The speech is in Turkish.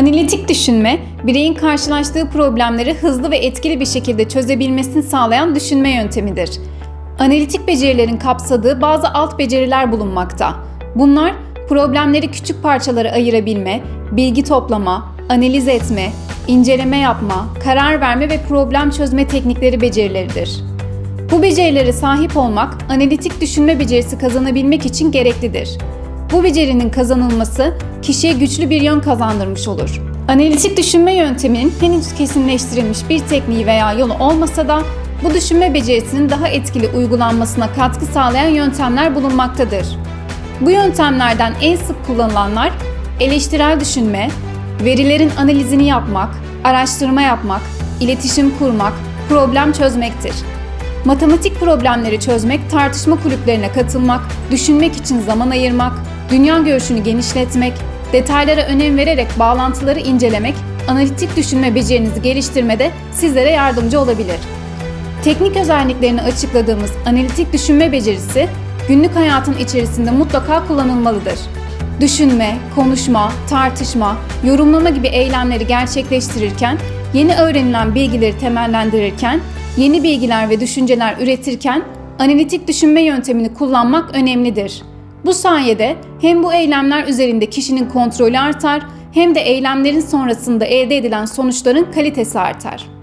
Analitik düşünme, bireyin karşılaştığı problemleri hızlı ve etkili bir şekilde çözebilmesini sağlayan düşünme yöntemidir. Analitik becerilerin kapsadığı bazı alt beceriler bulunmakta. Bunlar problemleri küçük parçalara ayırabilme, bilgi toplama, analiz etme, inceleme yapma, karar verme ve problem çözme teknikleri becerileridir. Bu becerilere sahip olmak, analitik düşünme becerisi kazanabilmek için gereklidir. Bu becerinin kazanılması kişiye güçlü bir yön kazandırmış olur. Analitik düşünme yönteminin henüz kesinleştirilmiş bir tekniği veya yolu olmasa da bu düşünme becerisinin daha etkili uygulanmasına katkı sağlayan yöntemler bulunmaktadır. Bu yöntemlerden en sık kullanılanlar eleştirel düşünme, verilerin analizini yapmak, araştırma yapmak, iletişim kurmak, problem çözmektir. Matematik problemleri çözmek, tartışma kulüplerine katılmak, düşünmek için zaman ayırmak, dünya görüşünü genişletmek, detaylara önem vererek bağlantıları incelemek, analitik düşünme becerinizi geliştirmede sizlere yardımcı olabilir. Teknik özelliklerini açıkladığımız analitik düşünme becerisi günlük hayatın içerisinde mutlaka kullanılmalıdır. Düşünme, konuşma, tartışma, yorumlama gibi eylemleri gerçekleştirirken, yeni öğrenilen bilgileri temellendirirken, yeni bilgiler ve düşünceler üretirken analitik düşünme yöntemini kullanmak önemlidir. Bu sayede hem bu eylemler üzerinde kişinin kontrolü artar hem de eylemlerin sonrasında elde edilen sonuçların kalitesi artar.